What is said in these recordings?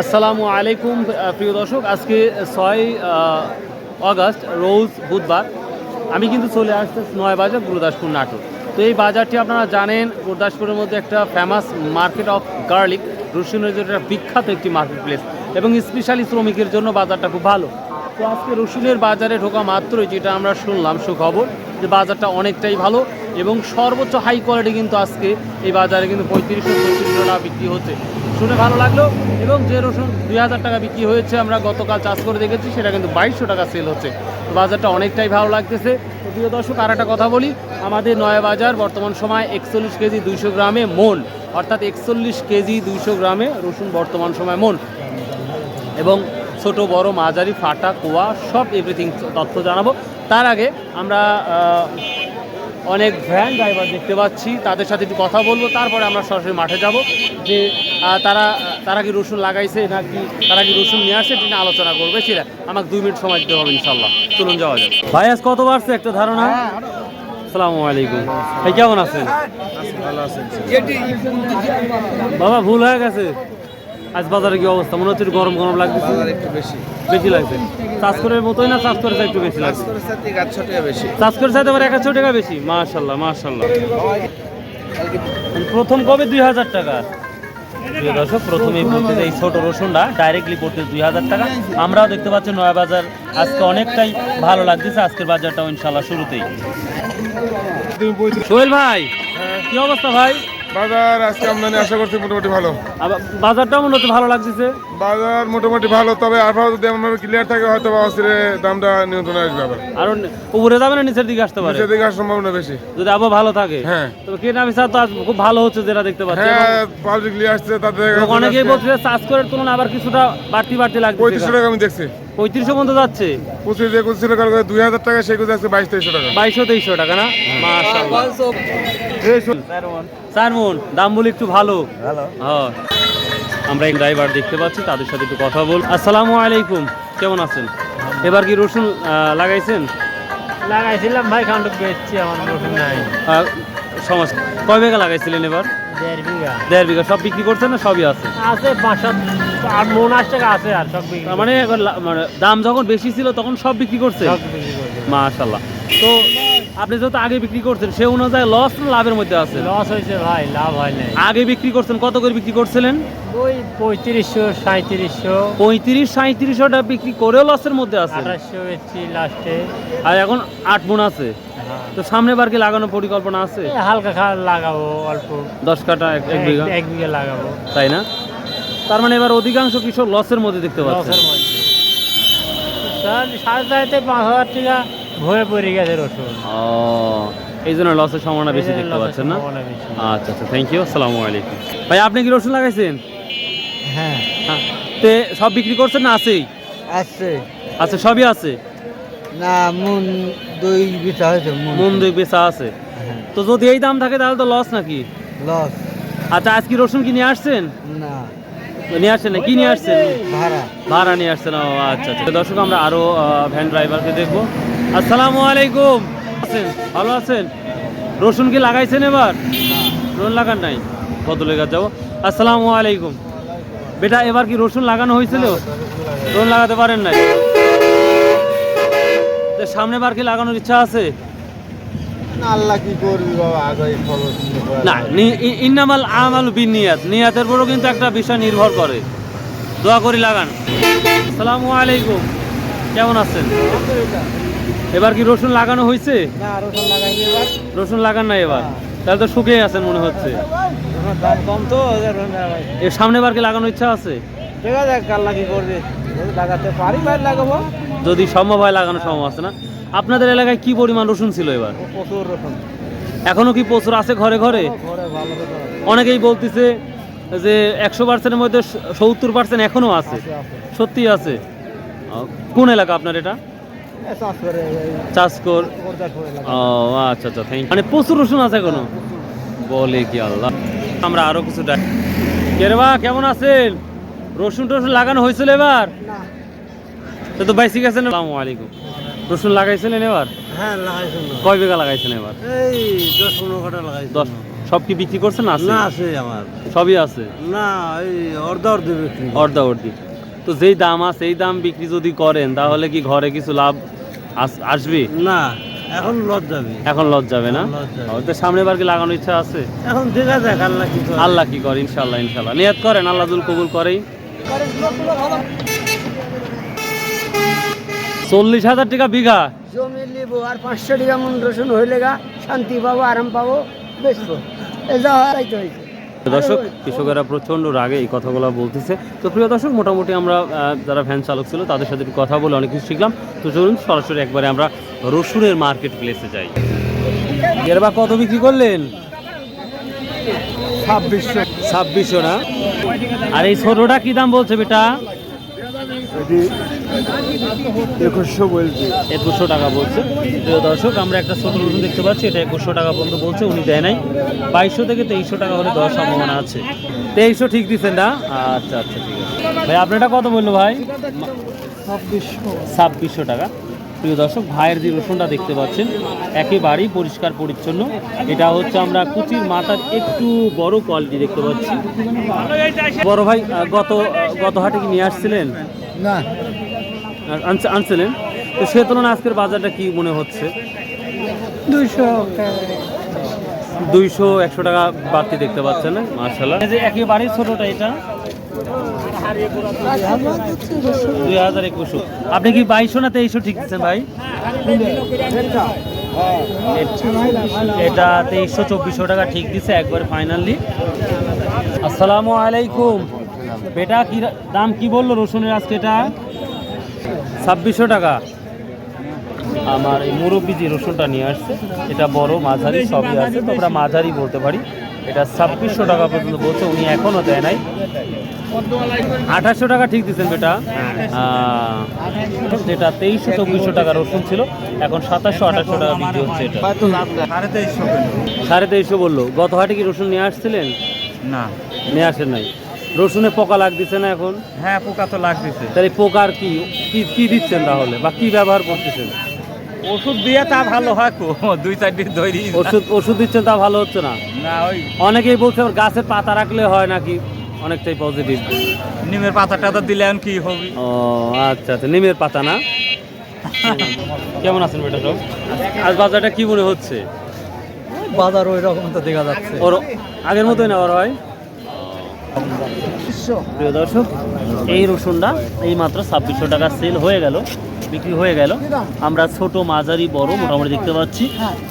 আসসালামু আলাইকুম প্রিয় দর্শক। আজকে ছয় আগস্ট রোজ বুধবার। আমি কিন্তু চলে আসতে নয় বাজার গুরুদাসপুর নাটক তো এই বাজারটি আপনারা জানেন, গুরুদাসপুরের মধ্যে একটা ফেমাস মার্কেট অফ গার্লিক রসুনের জন্য বিখ্যাত একটি মার্কেট প্লেস এবং স্পেশালি শ্রমিকের জন্য বাজারটা খুব ভালো। তো আজকে রসুনের বাজারে ঢোকা মাত্রই যেটা আমরা শুনলাম, সুখবর যে বাজারটা অনেকটাই ভালো এবং সর্বোচ্চ হাই কোয়ালিটি কিন্তু আজকে এই বাজারে কিন্তু পঁয়ত্রিশশো ছত্রিশশো টাকা বিক্রি হচ্ছে। শুনে ভালো লাগল এবং যে রসুন দুই হাজার টাকা বিক্রি হয়েছে আমরা গতকাল চাষ করে দেখেছি, সেটা কিন্তু বাইশশো টাকা সেল হচ্ছে। তো বাজারটা অনেকটাই ভালো লাগতেছে। প্রিয় দর্শক আর একটা কথা বলি, আমাদের নয়া বাজার বর্তমান সময় একচল্লিশ কেজি দুইশো গ্রামে মন, অর্থাৎ একচল্লিশ কেজি দুইশো গ্রামে রসুন বর্তমান সময় মন। এবং ছোট বড় মাঝারি ফাটা কোয়া সব এভরিথিং তথ্য জানাব। তার আগে আমরা অনেক ভ্যান ড্রাইভার দেখতে পাচ্ছি তাদের সাথে একটু কথা বলব তারপরে আমরা সরাসরি মাঠে যাব। যে তারা তারা কি রসুন লাগাইছে নাকি তারা কি রসুন নিয়ে আসছে এটা নিয়ে আলোচনা করবে। সেটা আমাকে দুই মিনিট সময় দিতে হবে ইনশাল্লাহ চলুন যাওয়া যাবে ভাই আজ কত বাড়ছে একটা ধারণা? আসসালামু আলাইকুম। ভাই কেমন আছেন? বাবা ভুল হয়ে গেছে। আজ বাজারে কি অবস্থা? মনে হচ্ছে গরম গরম বাজার একটু বেশি। বেশি লাগছে? চাষ করে মতোই না চাষ করে একটু বেশি লাগছে? চাষ করে চাইতে পারে একশো টাকা বেশি? মাশাল্লাহ মাশাল্লাহ। প্রথম কবে? দুই হাজার টাকা। প্রিয় দর্শক প্রথমেই বলতে এই ছোট রসুনটা ডাইরেক্টলি পড়তে দুই হাজার টাকা। আমরাও দেখতে পাচ্ছি নয়া বাজার আজকে অনেকটাই ভালো লাগতেছে। আজকের বাজারটাও ইনশাল্লাহ শুরুতেই। সোহেল ভাই কি অবস্থা ভাই? বাজার আজকে আমদানি আশা করছি মোটামুটি ভালো। আবার বাজারটাও মনে হচ্ছে ভালো লাগতেছে। বাজার মোটামুটি ভালো তবে আবহাওয়া যদি এমনভাবে ক্লিয়ার থাকে হয়তো বা অস্থিরে দামটা নিয়ন্ত্রণে আসবে আবার। আর উপরে যাবে না নিচের দিকে আসতে পারে? নিচের দিকে আসার সম্ভাবনা বেশি। যদি আবহাওয়া ভালো থাকে হ্যাঁ। তবে কেনা বেচা তো আজ খুব ভালো হচ্ছে যেটা দেখতে পাচ্ছি। হ্যাঁ পাবলিকলি আসছে তাদের অনেকেই বলছে চাষ করার তুলনায় আবার কিছুটা বাড়তি বাড়তি লাগবে পঁয়ত্রিশশো টাকা আমি দেখছি। পঁয়ত্রিশশো পর্যন্ত যাচ্ছে। পঁচিশ একুশ ছিল কালকে দুই হাজার টাকা সেগুলো যাচ্ছে বাইশ তেইশশো টাকা। বাইশশো তেইশশো টাকা না? চার মন দাম বলি একটু ভালো। হ্যাঁ। আমরা এক ড্রাইভার দেখতে পাচ্ছি তাদের সাথে একটু কথা বল। আসসালামু আলাইকুম কেমন আছেন? এবার কি রসুন লাগাইছেন? লাগাইছিলাম ভাই খান্ডক বেচছি আমার রসুন নাই। সমাজ কয় বিঘা লাগাইছিলেন এবার? দেড় বিঘা। সব বিক্রি করছেন না সবই আছে? আছে পাঁচ সাত আট মন টাকা আছে আর সব মানে মানে দাম যখন বেশি ছিল তখন সব বিক্রি করছে? সব বিক্রি করছে। মাশাল্লাহ তো আপনি যেহেতু আগে বিক্রি করছেন সে অনুযায়ী লস না লাভের মধ্যে আছে লস হয়েছে ভাই লাভ হয় নাই। আগে বিক্রি করছেন কত করে বিক্রি করছিলেন? ওই পঁয়ত্রিশশো সাঁত্রিশশো পঁয়ত্রিশ সাঁত্রিশশো টাকা বিক্রি করেও লসের মধ্যে আছে আঠাশশো বেচছি লাস্টে আর এখন আট মন আছে। তো সামনে বার কি লাগানোর পরিকল্পনা আছে? হালকা খা লাগাবো অল্প। দশ কাটা এক এক বিঘা? এক- বিঘা লাগাবো। তাই না? তার মানে এবার অধিকাংশ কৃষক লসের মধ্যে দেখতে পাচ্ছে লসের মধ্যে। তার সাড়ে চারিতে পাঁচ হাজার টাকা ভয়ে পড়ে গেছে রসুন। ও এই জন্য লসের সম্ভাবনা বেশি দেখতে পাচ্ছেন না? আচ্ছা আচ্ছা থ্যাংক ইউ আসসালামু আলাইকুম। ভাই আপনি কি রসুন লাগাইছেন? হ্যাঁ। হ্যাঁ। তে সব বিক্রি করছেন না আছেই? আছে। আচ্ছা সবই আছে? না মন দুই বিটা হয়েছে মন দুই। বেচা আছে। তো যদি এই দাম থাকে তাহলে তো লস নাকি? লস আচ্ছা আজকে রসুন কি নিয়ে আসছেন? না। নিয়ে আসছেন না কি নিয়ে আসছেন? ভাড়া। ভাড়া নিয়ে আসছেন ও আচ্ছা আচ্ছা। দর্শক আমরা আরও আহ, ভ্যান ড্রাইভারকে দেখব। আসসালামু আলাইকুম। আছেন? ভালো আছেন? রসুন কি লাগাইছেন এবার? রসুন লাগান নাই? কত লেগে যাব। আসসালামু আলাইকুম। বেটা এবার কি রসুন লাগানো হয়েছিল? রসুন লাগাতে পারেন নাই? তো সামনে বার কি লাগানোর ইচ্ছা আছে? আল্লাহ কি করবি বাবা? আগে খবর না নি- ই- ইন্নামাল আমাল বিন নিয়াত নিয়াতের উপরও কিন্তু একটা বিষয় নির্ভর করে। দোয়া করি লাগান। আসসালামু আলাইকুম। কেমন আছেন? এবার কি রসুন লাগানো হয়েছে? না রসুন লাগাইবি এবার। রসুন লাগান না এবার। তাহলে তো শুকিয়ে আছেন মনে হচ্ছে। দাম কম তো এর সামনে বার কি লাগানোর ইচ্ছা আছে? দেখা যাক আল্লাহ কি করবে। যদি লাগাতে পারি ভাই লাগাবো। যদি সম্ভব হয় লাগানো সম্ভব আছে না? আপনাদের এলাকায় কি পরিমাণ রসুন ছিল এবার? প্রচুর রসুন। এখনও কি প্রচুর আছে ঘরে ঘরে। অনেকেই বলতেছে যে একশো পার্সেন্টের মধ্যে সত্তর পার্সেন্ট এখনও আছে। সত্যি আছে। কোন এলাকা আপনার এটা? চাষকর ও আচ্ছা আচ্ছা থ্যাংক মানে প্রচুর রসুন আছে এখনও? বলে কি আল্লাহ। আমরা আরও কিছু কেরবা কেমন আছেন? রসুন টসুন লাগানো হয়েছিল এবার? তো তো বাইসি গেছেন আসসালামু আলাইকুম। রসুন লাগাইছিলেন এবার? হ্যাঁ লাগাইছেন। কয় বিঘা লাগাইছেন এবার? এই দশ পনেরো কাটা লাগাইছেন। দশ সব কি বিক্রি করছেন আছে? না আছে আমার। সবই আছে? না এই অর্ধা অর্ধে বিক্রি। অর্ধা অর্ধি। তো যেই দাম আছে এই দাম বিক্রি যদি করেন তাহলে কি ঘরে কিছু লাভ আস- আসবে? না এখন লজ যাবে এখন লজ যাবে না। তো সামনে বার কি লাগানোর ইচ্ছা আছে? এখন দেখা যাক আল্লাহ কি করে। আল্লাহ কি করে ইনশাল্লাহ ইনশাল্লাহ নিয়াত করেন আল্লাহ দুল কবুল করেই। চল্লিশ হাজার টাকা বিঘা। জমি নিব আর পাঁচশো টাকা মন রসুন হইলে গা শান্তি পাবো আরাম পাবো বেচবো। এই যা হয়েছে দর্শক কৃষকেরা প্রচণ্ড রাগে এই কথাগুলো বলতেছে। তো প্রিয় দর্শক মোটামুটি আমরা যারা ভ্যান চালক ছিল তাদের সাথে কথা বলে অনেক কিছু শিখলাম। তো চলুন সরাসরি একবারে আমরা রসুনের মার্কেট প্লেসে যাই। এর বা কত বিক্রি করলেন? ছাব্বিশশো। ছাব্বিশশো না? আর এই ছোটটা কি দাম বলছে বেটা? একুশশো বলছি। একুশশো টাকা বলছে। প্রিয় দর্শক, আমরা একটা ছোট রসুন দেখতে পাচ্ছি, এটা একুশশো টাকা পর্যন্ত বলছে, উনি দেয় নাই। বাইশশো থেকে তেইশশো টাকা হলে দেওয়ার সম্ভাবনা আছে। তেইশশো ঠিক দিচ্ছেন না? আচ্ছা আচ্ছা ঠিক আছে। ভাই, আপনারটা কত বলল ভাই? ছাব্বিশশো টাকা। প্রিয় দর্শক, ভাইয়ের যে রসুনটা দেখতে পাচ্ছেন, একেবারেই পরিষ্কার, পরিচ্ছন্ন। এটা হচ্ছে আমরা কুচির মাথার একটু বড় কোয়ালিটি দেখতে পাচ্ছি। বড় ভাই গত গত হাটে কি নিয়ে আসছিলেন? না। আনছিলেন? তো সে তুলনায় আজকের বাজারটা কি মনে হচ্ছে? দুইশো দুইশো একশো টাকা বাড়তি দেখতে পাচ্ছেন মার্শাল্লাহ এই যে একেবারেই ছোটটা এটা? দুই হাজার একুশশো। আপনি কি বাইশশো না তেইশো ঠিক দিচ্ছেন ভাই? এটা তেইশশো চব্বিশশো টাকা ঠিক দিচ্ছে একবার ফাইনালি আসসালামু আলাইকুম। বেটা কি দাম কি বলল রসুনের আজকে এটা? ছাব্বিশশো টাকা। আমার এই মুরব্বি যে রসুনটা নিয়ে আসছে এটা বড় মাঝারি সবই আছে তো আমরা মাঝারি বলতে পারি। এটা ছাব্বিশশো টাকা পর্যন্ত বলছে উনি এখনও দেয় নাই। আঠাশশো টাকা ঠিক দিচ্ছেন বেটা। যেটা তেইশশো চব্বিশশো টাকা রসুন ছিল এখন সাতাশশো আঠাশশো টাকা বিক্রি হচ্ছে এটা। সাড়ে তেইশশো সাড়ে তেইশশো বলল। গত হাটে কি রসুন নিয়ে আসছিলেন? না। নিয়ে আসেন নাই। রসুনে পোকা লাগতেছে না এখন? হ্যাঁ পোকা তো লাগতেছে। তাহলে পোকার কি কি কি দিচ্ছেন তাহলে? বা কি ব্যবহার করতেছেন? ওষুধ দিয়ে তা ভালো হয় কো দুই চার দিন ধরি। ওষুধ ওষুধ দিচ্ছেন তা ভালো হচ্ছে না? না ওই অনেকেই বলছে আবার গাছের পাতা রাখলে হয় নাকি? অনেকটাই পজিটিভ নিমের পাতা টাতা দিলে কি হবে? ও আচ্ছা আচ্ছা নিমের পাতা না? কেমন আছেন বেটা সব? আজ বাজারটা কি মনে হচ্ছে? বাজার ওই রকম তো দেখা যাচ্ছে। ওর আগের মতোই না নেওয়ার হয়? প্রিয় দর্শক, এই রসুনটা এই মাত্র ছাব্বিশশো টাকা সেল হয়ে গেল, বিক্রি হয়ে গেল। আমরা ছোট, মাঝারি, বড় মোটামুটি দেখতে পাচ্ছি।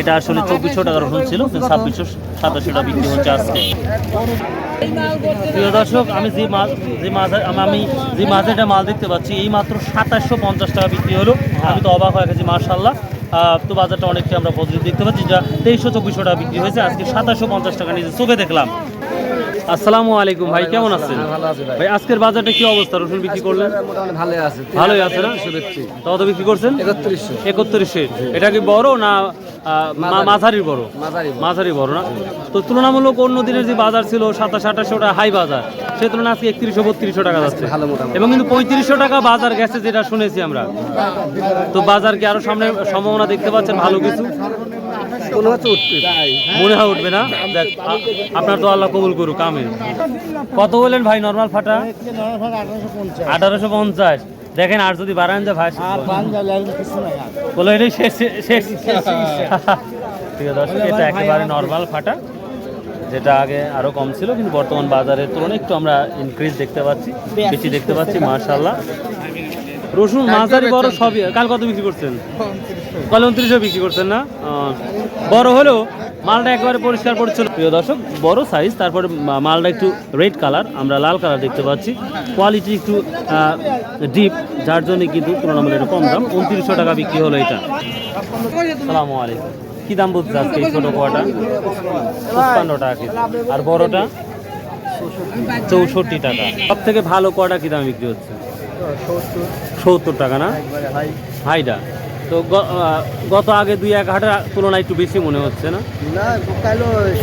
এটা আসলে চব্বিশশো টাকা রসুন ছিল ছাব্বিশশো সাতাশশো টাকা বিক্রি হচ্ছে আজকে। প্রিয় দর্শক, আমি যে মাছ যে মাছ আমি যে মাছেরটা মাল দেখতে পাচ্ছি এই মাত্র সাতাশশো পঞ্চাশ টাকা বিক্রি হলো। আমি তো অবাক হয়ে গেছি মার্শাল্লাহ তো বাজারটা অনেকটা আমরা পজিটিভ দেখতে পাচ্ছি, যা তেইশশো, চব্বিশশো টাকা বিক্রি হয়েছে। আজকে সাতাশশো পঞ্চাশ টাকা নিজে চোখে দেখলাম। আসসালামু আলাইকুম ভাই কেমন আছেন? ভাই। আজকের বাজারটা কি অবস্থা? রসুন বিক্রি করলেন? ভালোই আছে। ভালোই আছে না? কত বিক্রি। করছেন? একত্রিশশো। একত্রিশে এটা কি বড় না মাঝারির বড়? মাঝারি মাঝারি বড় না? তো তুলনামূলক অন্য দিনের যে বাজার ছিল সাতাশ আঠাশশো টাকা হাই বাজার সে তুলনায় আজকে একত্রিশশো বত্রিশশো টাকা যাচ্ছে। এবং কিন্তু পঁয়ত্রিশশো টাকা বাজার গেছে যেটা শুনেছি আমরা। তো বাজার কি আরও সামনে সম্ভাবনা দেখতে পাচ্ছেন? ভালো কিছু? মনে হচ্ছে উঠবে। মনে হয় উঠবে না? দেখ আপনার তো আল্লাহ কবুল করুক কামে কত বললেন ভাই নর্মাল ফাটা? আঠারোশো পঞ্চাশ। দেখেন আর যদি বাড়ান যা ভাই বলো এটাই শেষ শেষ। ঠিক আছে দর্শক এটা একেবারে নর্মাল ফাটা যেটা আগে আরও কম ছিল কিন্তু বর্তমান বাজারের তুলনায় একটু আমরা ইনক্রিজ দেখতে পাচ্ছি বেশি দেখতে পাচ্ছি মার্শাল্লাহ রসুন মাঝারি বড় সবই। কাল কত বিক্রি করছেন? কাল উনত্রিশে বিক্রি করছেন না? বড় হলেও মালটা একেবারে পরিষ্কার পরিচ্ছন্ন। প্রিয় দর্শক বড় সাইজ তারপরে মালটা একটু রেড কালার আমরা লাল কালার দেখতে পাচ্ছি। কোয়ালিটি একটু ডিপ যার জন্য কিন্তু তুলনামূলক একটু কম দাম। উনত্রিশশো টাকা বিক্রি হলো এটা। সালামু আলাইকুম। কি দাম বলছে আজকে এই ছোটো কোয়াটা? পঞ্চান্ন টাকা আর বড়টা? চৌষট্টি টাকা। সব থেকে ভালো কোয়াটা কি দাম বিক্রি হচ্ছে? সত্তর টাকা না? হাইডা। তো গত আগে দুই এক হাটের তুলনায় একটু বেশি মনে হচ্ছে না?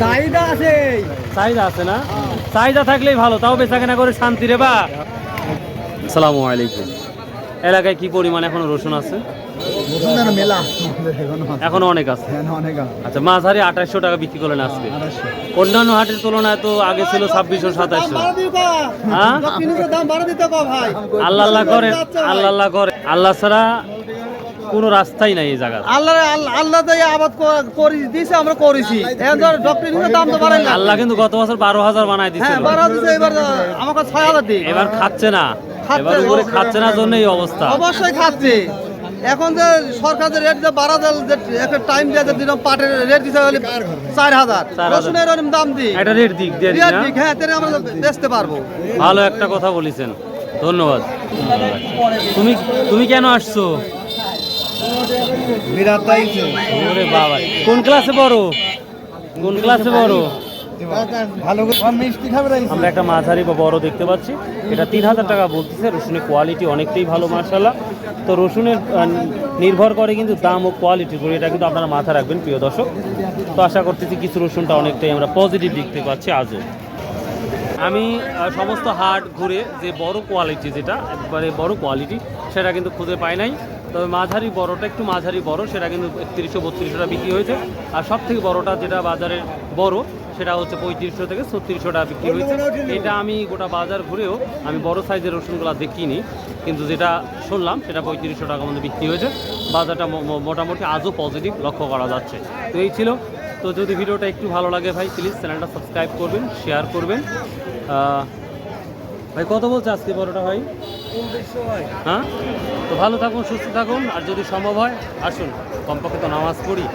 চাহিদা আছে। চাহিদা আছে না? চাহিদা থাকলেই ভালো তাও বেচা কেনা করে শান্তি রে বা। আসসালামু আলাইকুম। এলাকায় কি পরিমাণ এখনও রসুন আছে? মেলা এখনও অনেক আছে? আচ্ছা মাঝারি আঠাশশো টাকা বিক্রি করলেন আজকে। অন্যান্য হাটের তুলনায় তো আগে ছিল ছাব্বিশশো সাতাশশো হ্যাঁ? আল্লাহ আল্লাহ করে আল্লাহ আল্লাহ করে আল্লাহ ছাড়া কোনো রাস্তাই নাই এই জায়গা আল্লাহ আল্লাহ তো আবাদ করি দিয়েছে আমরা করেছি। ডক্টর দাম তো বাড়াই আল্লাহ কিন্তু গত বছর বারো হাজার বানাই হ্যাঁ দিচ্ছে এবার আমাকে ছয় হাজার দিই এবার খাচ্ছে না। এবার উপরে খাচ্ছে না জন্য এই অবস্থা। অবশ্যই খাচ্ছে। এখন যে সরকার যে রেট যে বাড়া দেয় যে একটা টাইম দিয়ে যে দিলাম পাটের রেট দিতে হলে চার হাজার। রসুনের দাম দিই। একটা রেট দিক দিয়ে দিন রেট দিক হ্যাঁ তাহলে আমরা বেচতে পারব। ভালো একটা কথা বলেছেন। ধন্যবাদ। তুমি তুমি কেন আসছো? ওরে বাবা কোন ক্লাসে পড়ো? কোন ক্লাসে পড়ো? আমরা একটা মাঝারি বা বড় দেখতে পাচ্ছি। এটা তিন হাজার টাকা বলতেছে, রসুনের কোয়ালিটি অনেকটাই ভালো মার্শাল্লাহ তো রসুনের নির্ভর করে কিন্তু দাম ও কোয়ালিটির উপর, এটা কিন্তু আপনারা মাথা রাখবেন, প্রিয় দর্শক। তো আশা করতেছি কিছু রসুনটা অনেকটাই আমরা পজিটিভ দেখতে পাচ্ছি আজও। আমি সমস্ত হাট ঘুরে যে বড় কোয়ালিটি যেটা, একবারে বড় কোয়ালিটি সেটা কিন্তু খুঁজে পাই নাই। তবে মাঝারি বড়টা একটু মাঝারি বড়, সেটা কিন্তু একত্রিশশো বত্রিশশো টাকা বিক্রি হয়েছে। আর সব থেকে বড়টা যেটা বাজারের বড় সেটা হচ্ছে পঁয়ত্রিশশো থেকে ছত্রিশশো টাকা বিক্রি হয়েছে। এটা আমি গোটা বাজার ঘুরেও আমি বড় সাইজের রসুনগুলো দেখিনি, কিন্তু যেটা শুনলাম সেটা পঁয়ত্রিশশো টাকার মধ্যে বিক্রি হয়েছে। বাজারটা মোটামুটি আজও পজিটিভ লক্ষ্য করা যাচ্ছে। তো এই ছিল। তো যদি ভিডিওটা একটু ভালো লাগে ভাই প্লিজ চ্যানেলটা সাবস্ক্রাইব করবেন শেয়ার করবেন। ভাই, কত বলছে আজকে বড়টা ভাই? হ্যাঁ? তো ভালো থাকুন, সুস্থ থাকুন, আর যদি সম্ভব হয়, আসুন। কমপক্ষে তো নামাজ পড়ি।